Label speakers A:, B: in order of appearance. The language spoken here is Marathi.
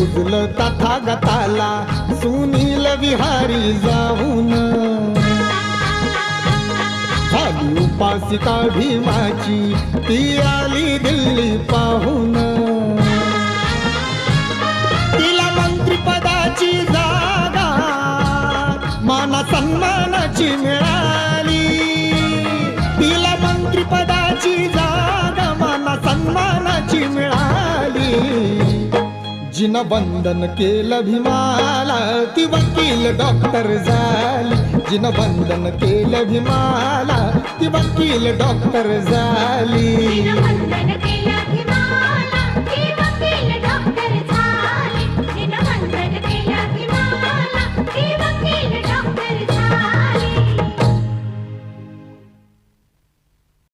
A: पुजलं तथागताला सुनील विहारी जाऊन. झाली उपासिका भीमाची ती आली दिल्ली पाहून. तिला मंत्रिपदाची जागा माना सन्मानाची मिळाली. तिला मंत्रिपदाची जागा माना सन्मानाची मिळाली. जिन बंधन केलं भीमाला ती वकील डॉक्टर झाली. जिन बंधन केलं भीमाला ती वकील डॉक्टर झाली.